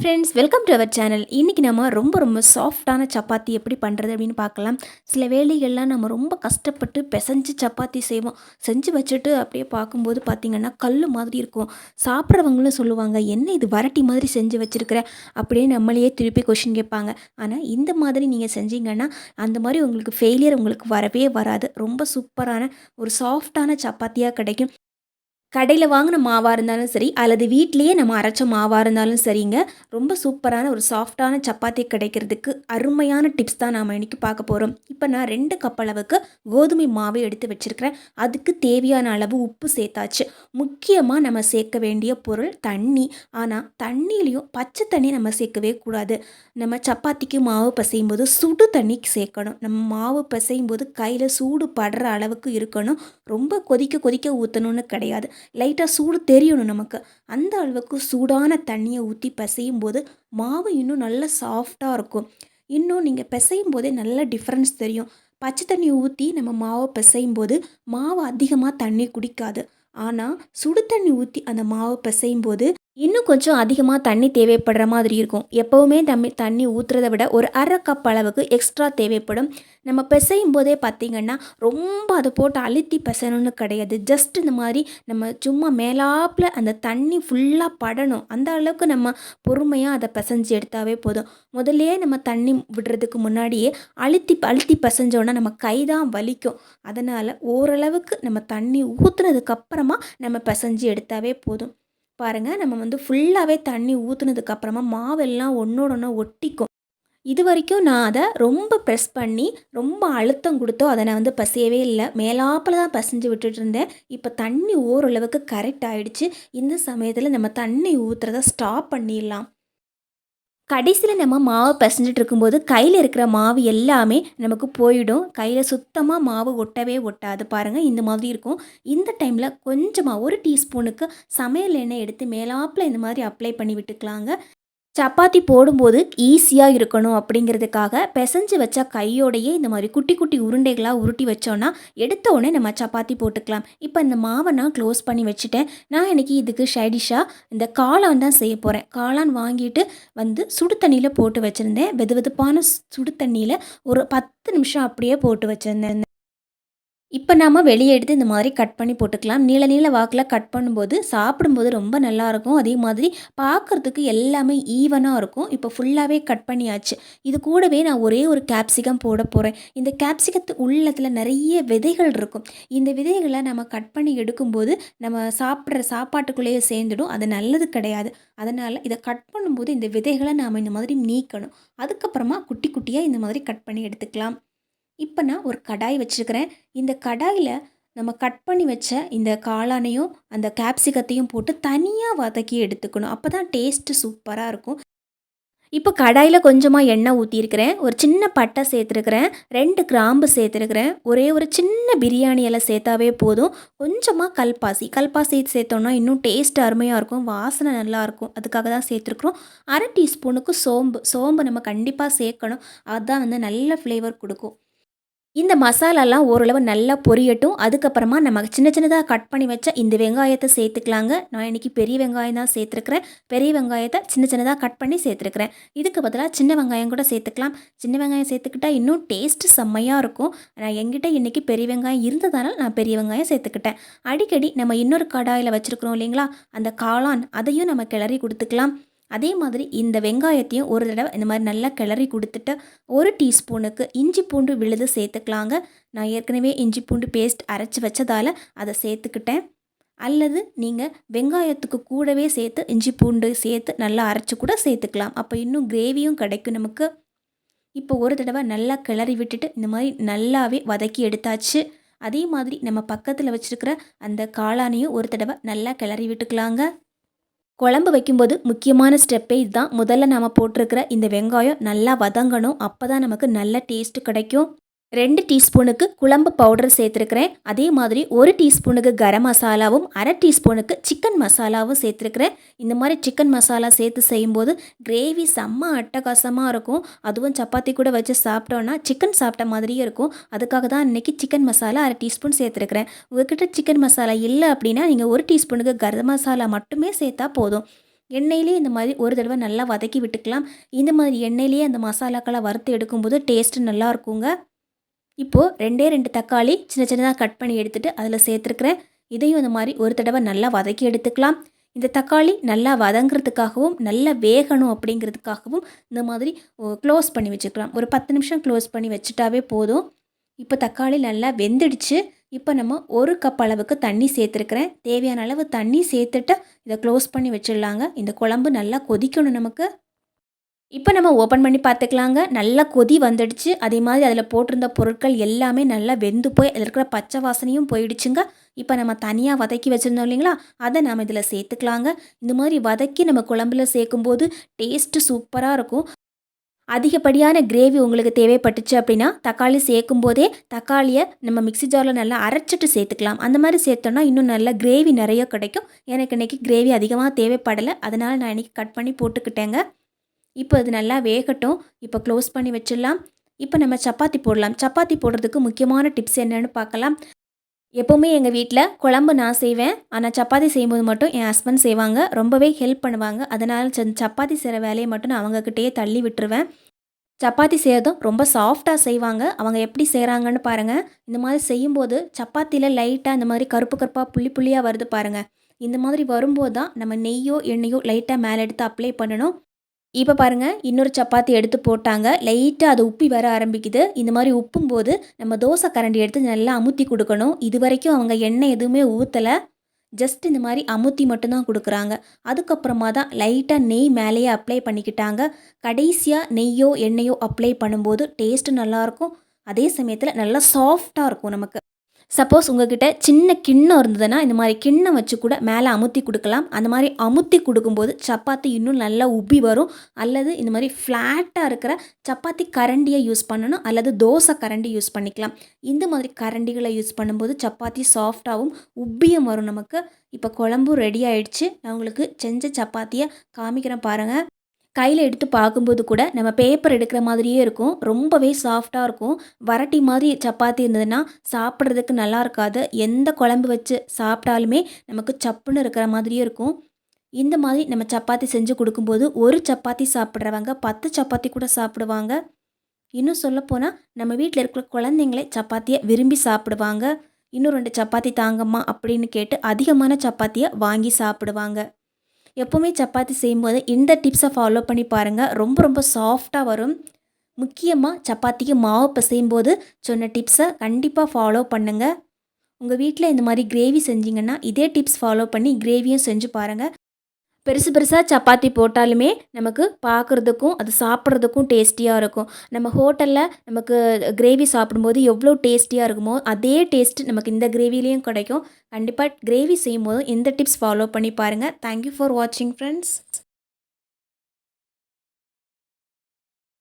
Friends welcome to our channel இன்றைக்கி நம்ம ரொம்ப ரொம்ப சாஃப்டான சப்பாத்தி எப்படி பண்ணுறது அப்படின்னு பார்க்கலாம். சில வேலைகள்லாம் நம்ம ரொம்ப கஷ்டப்பட்டு பிசைஞ்சு சப்பாத்தி செய்வோம். செஞ்சு வச்சுட்டு அப்படியே பார்க்கும்போது பார்த்திங்கன்னா கல் மாதிரி இருக்கும். சாப்பிட்றவங்களும் சொல்லுவாங்க என்ன இது வரட்டி மாதிரி செஞ்சு வச்சுருக்கிற? அப்படியே நம்மளையே திருப்பி கொஷின் கேட்பாங்க. ஆனால் இந்த மாதிரி நீங்கள் செஞ்சீங்கன்னா அந்த மாதிரி உங்களுக்கு ஃபெயிலியர் உங்களுக்கு வரவே வராது. ரொம்ப சூப்பரான ஒரு சாஃப்டான சப்பாத்தியாக கிடைக்கும். கடையில் வாங்கின மாவாக இருந்தாலும் சரி அல்லது வீட்டிலேயே நம்ம அரைச்ச மாவாக இருந்தாலும் சரிங்க. ரொம்ப சூப்பரான ஒரு சாஃப்டான சப்பாத்தி கிடைக்கிறதுக்கு அருமையான டிப்ஸ் தான் நாம் இன்றைக்கி பார்க்க போகிறோம் இப்போ நான் ரெண்டு கப் அளவுக்கு கோதுமை மாவை எடுத்து வச்சுருக்கிறேன். அதுக்கு தேவையான அளவு உப்பு சேர்த்தாச்சு. முக்கியமாக நம்ம சேர்க்க வேண்டிய பொருள் தண்ணி. ஆனால் தண்ணியிலையும் பச்சை தண்ணி நம்ம சேர்க்கவே கூடாது. நம்ம சப்பாத்திக்கு மாவு பசையும் போது சுடு தண்ணி சேர்க்கணும். நம்ம மாவு பசையும் போது கையில் சூடு படுற அளவுக்கு இருக்கணும். ரொம்ப கொதிக்க கொதிக்க ஊற்றணும்னு கிடையாது. லைட்டாக சூடு தெரியணும் நமக்கு. அந்த அளவுக்கு சூடான தண்ணியை ஊற்றி பிசையும் போது மாவு இன்னும் நல்லா சாஃப்டாக இருக்கும். இன்னும் நீங்கள் பிசையும் போதே நல்ல டிஃப்ரென்ஸ் தெரியும். பச்சை தண்ணி ஊற்றி நம்ம மாவை பிசையும் போது மாவு அதிகமாக தண்ணி குடிக்காது. ஆனால் சுடு தண்ணி ஊற்றி அந்த மாவை பிசையும் போது இன்னும் கொஞ்சம் அதிகமாக தண்ணி தேவைப்படுற மாதிரி இருக்கும். எப்போவுமே தம்மி தண்ணி ஊற்றுறத விட ஒரு அரை கப் அளவுக்கு எக்ஸ்ட்ரா தேவைப்படும். நம்ம பிசையும் போதே பார்த்திங்கன்னா ரொம்ப அதை போட்டு அழுத்தி பிசையணும்னு கிடையாது. ஜஸ்ட் இந்த மாதிரி நம்ம சும்மா மேலாப்பில் அந்த தண்ணி ஃபுல்லாக படணும். அந்த அளவுக்கு நம்ம பொறுமையாக அதை பிசைஞ்சு எடுத்தாவே போதும். முதல்லையே நம்ம தண்ணி விடுறதுக்கு முன்னாடியே அழுத்தி அழுத்தி பிசைஞ்சோன்னா நம்ம கை தான் வலிக்கும். அதனால் ஓரளவுக்கு நம்ம தண்ணி ஊற்றுனதுக்கப்புறமா நம்ம பிசைஞ்சு எடுத்தாவே போதும். பாருங்கள் நம்ம வந்து ஃபுல்லாகவே தண்ணி ஊற்றுனதுக்கப்புறமா மாவெல்லாம் ஒன்றோட ஒன்று ஒட்டிக்கும். இது வரைக்கும் நான் அதை ரொம்ப ப்ரெஸ் பண்ணி ரொம்ப அழுத்தம் கொடுத்தோ அதை நான் வந்து பசியவே இல்லை. மேலாப்பில் தான் பசிஞ்சு விட்டுட்டு இருந்தேன் இப்போ தண்ணி ஓரளவுக்கு கரெக்ட் ஆகிடுச்சு இந்த சமயத்தில் நம்ம தண்ணி ஊற்றுறத ஸ்டாப் பண்ணிடலாம். கடைசியில் நம்ம மாவு பிசைஞ்சிட்டு இருக்கும்போது கையில் இருக்கிற மாவு எல்லாமே நமக்கு போயிடும். கையில் சுத்தமாக மாவு ஒட்டவே ஒட்டாது. பாருங்கள் இந்த மாதிரி இருக்கும். இந்த டைமில் கொஞ்சமாக ஒரு டீஸ்பூனுக்கு சமையல் எண்ணெய் எடுத்து மேலாப்பில் இந்த மாதிரி அப்ளை பண்ணி விட்டுக்கலாங்க. சப்பாத்தி போடும்போது ஈஸியாக இருக்கணும் அப்படிங்கிறதுக்காக பிசைஞ்சு வச்ச கையோடையே இந்த மாதிரி குட்டி குட்டி உருண்டைகளாக உருட்டி வச்சோன்னா எடுத்த உடனே நம்ம சப்பாத்தி போட்டுக்கலாம். இப்போ இந்த மாவை நான் க்ளோஸ் பண்ணி வச்சுட்டேன். நான் இன்றைக்கி இதுக்கு ஷைடிஷாக இந்த காளான் தான் செய்ய போகிறேன் காளான் வாங்கிட்டு வந்து சுடு தண்ணியில் போட்டு வச்சுருந்தேன். வெது வெதுப்பான சுடு தண்ணியில் ஒரு பத்து நிமிஷம் அப்படியே போட்டு வச்சுருந்தேன். இப்போ நாம் வெளியே எடுத்து இந்த மாதிரி கட் பண்ணி போட்டுக்கலாம். நீள நீள வாக்கில் கட் பண்ணும்போது சாப்பிடும்போது ரொம்ப நல்லாயிருக்கும் அதே மாதிரி பார்க்குறதுக்கு எல்லாமே ஈவனாக இருக்கும். இப்போ ஃபுல்லாகவே கட் பண்ணியாச்சு. இது கூடவே நான் ஒரே ஒரு கேப்சிகம் போட போகிறேன் இந்த கேப்சிகத்து உள்ளத்தில் நிறைய விதைகள் இருக்கும். இந்த விதைகளை நம்ம கட் பண்ணி எடுக்கும்போது நம்ம சாப்பிட்ற சாப்பாட்டுக்குள்ளேயே சேர்ந்துடும். அது நல்லது கிடையாது. அதனால் இதை கட் பண்ணும்போது இந்த விதைகளை நாம் இந்த மாதிரி நீக்கணும். அதுக்கப்புறமா குட்டி குட்டியாக இந்த மாதிரி கட் பண்ணி எடுத்துக்கலாம். இப்போ நான் ஒரு கடாய் வச்சுருக்கிறேன். இந்த கடாயில் நம்ம கட் பண்ணி வச்ச இந்த காளானையும் அந்த கேப்சிகத்தையும் போட்டு தனியாக வதக்கி எடுத்துக்கணும். அப்போ தான் டேஸ்ட்டு சூப்பராக இருக்கும். இப்போ கடாயில் கொஞ்சமாக எண்ணெய் ஊற்றிருக்கிறேன் ஒரு சின்ன பட்டை சேர்த்துருக்குறேன். ரெண்டு கிராம்பு சேர்த்துருக்குறேன். ஒரே ஒரு சின்ன பிரியாணி எல்லாம் சேர்த்தாவே போதும். கொஞ்சமாக கல்பாசி. கல்பாசி சேர்த்தோன்னா இன்னும் டேஸ்ட் அருமையாக இருக்கும். வாசனை நல்லாயிருக்கும் அதுக்காக தான் சேர்த்துருக்குறோம். அரை டீஸ்பூனுக்கு சோம்பு. சோம்பு நம்ம கண்டிப்பாக சேர்க்கணும். அதுதான் வந்து நல்ல ஃப்ளேவர் கொடுக்கும். இந்த மசாலாலாம் ஓரளவு நல்லா பொரியட்டும். அதுக்கப்புறமா நம்ம சின்ன சின்னதாக கட் பண்ணி வச்ச இந்த வெங்காயத்தை சேர்த்துக்கலாங்க. நான் இன்றைக்கி பெரிய வெங்காயம் தான் சேர்த்துருக்குறேன். பெரிய வெங்காயத்தை சின்ன சின்னதாக கட் பண்ணி சேர்த்துருக்குறேன். இதுக்கு பதிலாக சின்ன வெங்காயம் கூட சேர்த்துக்கலாம். சின்ன வெங்காயம் சேர்த்துக்கிட்டால் இன்னும் டேஸ்ட்டு செம்மையாக இருக்கும். நான் எங்கிட்ட இன்றைக்கி பெரிய வெங்காயம் இருந்ததால் நான் பெரிய வெங்காயம் சேர்த்துக்கிட்டேன். அடிக்கடி நம்ம இன்னொரு கடாயில் வச்சுருக்குறோம் இல்லைங்களா? அந்த காளான் அதையும் நம்ம கிளறி கொடுத்துக்கலாம். அதே மாதிரி இந்த வெங்காயத்தையும் ஒரு தடவை இந்த மாதிரி நல்லா கிளறி கொடுத்துட்டு ஒரு டீஸ்பூனுக்கு இஞ்சி பூண்டு விழுது சேர்த்துக்கலாங்க. நான் ஏற்கனவே இஞ்சி பூண்டு பேஸ்ட் அரைச்சி வச்சதால் அதை சேர்த்துக்கிட்டேன். அல்லது நீங்கள் வெங்காயத்துக்கு கூடவே சேர்த்து இஞ்சி பூண்டு சேர்த்து நல்லா அரைச்சி கூட சேர்த்துக்கலாம். அப்போ இன்னும் கிரேவியும் கிடைக்கும் நமக்கு. இப்போ ஒரு தடவை நல்லா கிளறி விட்டுட்டு இந்த மாதிரி நல்லாவே வதக்கி எடுத்தாச்சு. அதே மாதிரி நம்ம பக்கத்தில் வச்சுருக்கிற அந்த காளானையும் ஒரு தடவை நல்லா கிளறி விட்டுக்கலாங்க. குழம்பு வைக்கும்போது முக்கியமான ஸ்டெப்பே இதுதான். முதல்ல நாம் போட்டிருக்கிற இந்த வெங்காயம் நல்லா வதங்கணும். அப்போ தான் நமக்கு நல்ல டேஸ்ட்டு கிடைக்கும். ரெண்டு டீஸ்பூனுக்கு குழம்பு பவுடர் சேர்த்துருக்கிறேன். அதே மாதிரி ஒரு டீஸ்பூனுக்கு கரம் மசாலாவும் அரை டீஸ்பூனுக்கு சிக்கன் மசாலாவும் சேர்த்துருக்குறேன். இந்த மாதிரி சிக்கன் மசாலா சேர்த்து செய்யும்போது கிரேவி செம்ம அட்டகாசமாக இருக்கும். அதுவும் சப்பாத்தி கூட வச்சு சாப்பிட்டோன்னா சிக்கன் சாப்பிட்ட மாதிரியே இருக்கும். அதுக்காக தான் இன்றைக்கி சிக்கன் மசாலா அரை டீஸ்பூன் சேர்த்துருக்கிறேன். உங்ககிட்ட சிக்கன் மசாலா இல்லை அப்படின்னா நீங்கள் ஒரு டீஸ்பூனுக்கு கரம் மசாலா மட்டுமே சேர்த்தா போதும். எண்ணெயிலே இந்த மாதிரி ஒரு தடவை நல்லா வதக்கி விட்டுக்கலாம். இந்த மாதிரி எண்ணெயிலேயே அந்த மசாலாக்களை வறுத்து எடுக்கும்போது டேஸ்ட்டு நல்லா இருக்குங்க. இப்போது ரெண்டே ரெண்டு தக்காளி சின்ன சின்னதாக கட் பண்ணி எடுத்துகிட்டு அதில் சேர்த்துருக்குறேன் இதையும் இந்த மாதிரி ஒரு தடவை நல்லா வதக்கி எடுத்துக்கலாம். இந்த தக்காளி நல்லா வதங்கிறதுக்காகவும் நல்லா வேகணும் அப்படிங்கிறதுக்காகவும் இந்த மாதிரி க்ளோஸ் பண்ணி வச்சுக்கலாம். ஒரு பத்து நிமிஷம் க்ளோஸ் பண்ணி வச்சுட்டாவே போதும். இப்போ தக்காளி நல்லா வெந்துடுச்சு. இப்போ நம்ம ஒரு கப் அளவுக்கு தண்ணி சேர்த்துருக்குறேன். தேவையான அளவு தண்ணி சேர்த்துட்டு இதை க்ளோஸ் பண்ணி வச்சிடலாங்க. இந்த குழம்பு நல்லா கொதிக்கணும் நமக்கு. இப்போ நம்ம ஓப்பன் பண்ணி பார்த்துக்கலாங்க. நல்லா கொதி வந்துடுச்சு. அதே மாதிரி அதில் போட்டிருந்த பொருட்கள் எல்லாமே நல்லா வெந்து போய் அதில் இருக்கிற பச்சை வாசனையும் போயிடுச்சுங்க. இப்போ நம்ம தனியாக வதக்கி வச்சுருந்தோம் இல்லைங்களா? அதை நம்ம இதில் சேர்த்துக்கலாங்க. இந்த மாதிரி வதக்கி நம்ம குழம்புல சேர்க்கும்போது டேஸ்ட்டு சூப்பராக இருக்கும். அதிகப்படியான கிரேவி உங்களுக்கு தேவைப்பட்டுச்சு அப்படின்னா தக்காளி சேர்க்கும் போதே தக்காளியை நம்ம மிக்ஸி ஜாரில் நல்லா அரைச்சிட்டு சேர்த்துக்கலாம். அந்த மாதிரி சேர்த்தோன்னா இன்னும் நல்லா கிரேவி நிறைய கிடைக்கும். எனக்கு இன்றைக்கி கிரேவி அதிகமாக தேவைப்படலை. அதனால் நான் இன்றைக்கி கட் பண்ணி போட்டுக்கிட்டேங்க. இப்போ அது நல்லா வேகட்டும். இப்போ க்ளோஸ் பண்ணி வச்சிடலாம். இப்போ நம்ம சப்பாத்தி போடலாம். சப்பாத்தி போடுறதுக்கு முக்கியமான டிப்ஸ் என்னென்னு பார்க்கலாம். எப்போவுமே எங்கள் வீட்டில் குழம்பு நான் செய்வேன். ஆனால் சப்பாத்தி செய்யும்போது மட்டும் என் ஹஸ்பண்ட் செய்வாங்க. ரொம்பவே ஹெல்ப் பண்ணுவாங்க. அதனால் சப்பாத்தி செய்கிற வேலையை மட்டும் நான் அவங்கக்கிட்டேயே தள்ளி விட்டுருவேன். சப்பாத்தி செய்யறதும் ரொம்ப சாஃப்டாக செய்வாங்க. அவங்க எப்படி செய்கிறாங்கன்னு பாருங்கள் இந்த மாதிரி செய்யும்போது சப்பாத்தியில் லைட்டாக இந்த மாதிரி கருப்பு கருப்பாக புள்ளி புள்ளியாக வருது பாருங்கள் இந்த மாதிரி வரும்போது தான் நம்ம நெய்யோ எண்ணெயோ லைட்டாக மேலே எடுத்து அப்ளை பண்ணணும். இப்போ பாருங்கள் இன்னொரு சப்பாத்தி எடுத்து போட்டாங்க. லைட்டாக அது உப்பி வர ஆரம்பிக்குது. இந்த மாதிரி உப்பும் போது நம்ம தோசை கரண்டி எடுத்து நல்லா அமுத்தி கொடுக்கணும். இது வரைக்கும் அவங்க எண்ணெய் எதுவுமே ஊற்றலை ஜஸ்ட் இந்த மாதிரி அமுத்தி மட்டும்தான் கொடுக்குறாங்க. அதுக்கப்புறமா தான் லைட்டாக நெய் மேலேயே அப்ளை பண்ணிக்கிட்டாங்க. கடைசியாக நெய்யோ எண்ணெயோ அப்ளை பண்ணும்போது டேஸ்ட்டு நல்லாயிருக்கும் அதே சமயத்தில் நல்லா சாஃப்டாக இருக்கும் நமக்கு. சப்போஸ் உங்ககிட்ட சின்ன கிண்ணம் இருந்ததுன்னா இந்த மாதிரி கிண்ணம் வச்சு கூட மேலே அமுத்தி கொடுக்கலாம். அந்த மாதிரி அமுத்தி கொடுக்கும்போது சப்பாத்தி இன்னும் நல்லா உப்பி வரும். அல்லது இந்த மாதிரி ஃப்ளாட்டாக இருக்கிற சப்பாத்தி கரண்டியை யூஸ் பண்ணணும். அல்லது தோசை கரண்டி யூஸ் பண்ணிக்கலாம். இந்த மாதிரி கரண்டிகளை யூஸ் பண்ணும்போது சப்பாத்தி சாஃப்டாகவும் உப்பியும் வரும் நமக்கு. இப்போ குழம்பும் ரெடி ஆயிடுச்சு. நான் உங்களுக்கு செஞ்ச சப்பாத்தியை காமிக்கிறேன் பாருங்கள் கையில் எடுத்து பார்க்கும்போது கூட நம்ம பேப்பர் எடுக்கிற மாதிரியே இருக்கும். ரொம்பவே சாஃப்டாக இருக்கும். வரட்டி மாதிரி சப்பாத்தி இருந்ததுன்னா சாப்பிட்றதுக்கு நல்லா இருக்காது. எந்த குழம்பு வச்சு சாப்பிட்டாலுமே நமக்கு சப்புன்னு இருக்கிற மாதிரியே இருக்கும். இந்த மாதிரி நம்ம சப்பாத்தி செஞ்சு கொடுக்கும்போது ஒரு சப்பாத்தி சாப்பிட்றவங்க பத்து சப்பாத்தி கூட சாப்பிடுவாங்க. இன்னும் சொல்லப்போனால் நம்ம வீட்டில் இருக்கிற குழந்தைங்களே சப்பாத்தியை விரும்பி சாப்பிடுவாங்க. இன்னும் ரெண்டு சப்பாத்தி தாங்கம்மா அப்படின்னு கேட்டு அதிகமான சப்பாத்தியை வாங்கி சாப்பிடுவாங்க. எப்போவுமே சப்பாத்தி செய்யும்போது இந்த டிப்ஸை ஃபாலோ பண்ணி பாருங்கள் ரொம்ப ரொம்ப சாஃப்டாக வரும். முக்கியமாக சப்பாத்திக்கு மாவு பிசையும் போது சொன்ன டிப்ஸை கண்டிப்பாக ஃபாலோ பண்ணுங்கள் உங்கள் வீட்டில் இந்த மாதிரி கிரேவி செஞ்சிங்கன்னா இதே டிப்ஸ் ஃபாலோ பண்ணி கிரேவியும் செஞ்சு பாருங்கள் பெருசு பெருசாக சப்பாத்தி போட்டாலுமே நமக்கு பார்க்குறதுக்கும் அது சாப்பிட்றதுக்கும் டேஸ்டியாக இருக்கும். நம்ம ஹோட்டலில் நமக்கு கிரேவி சாப்பிடும்போது எவ்வளோ டேஸ்டியாக இருக்குமோ அதே டேஸ்ட் நமக்கு இந்த கிரேவிலையும் கிடைக்கும். கண்டிப்பாக கிரேவி செய்யும் போதும் இந்த டிப்ஸ் ஃபாலோ பண்ணி பாருங்கள் தேங்க்யூ ஃபார் வாட்சிங் ஃப்ரெண்ட்ஸ்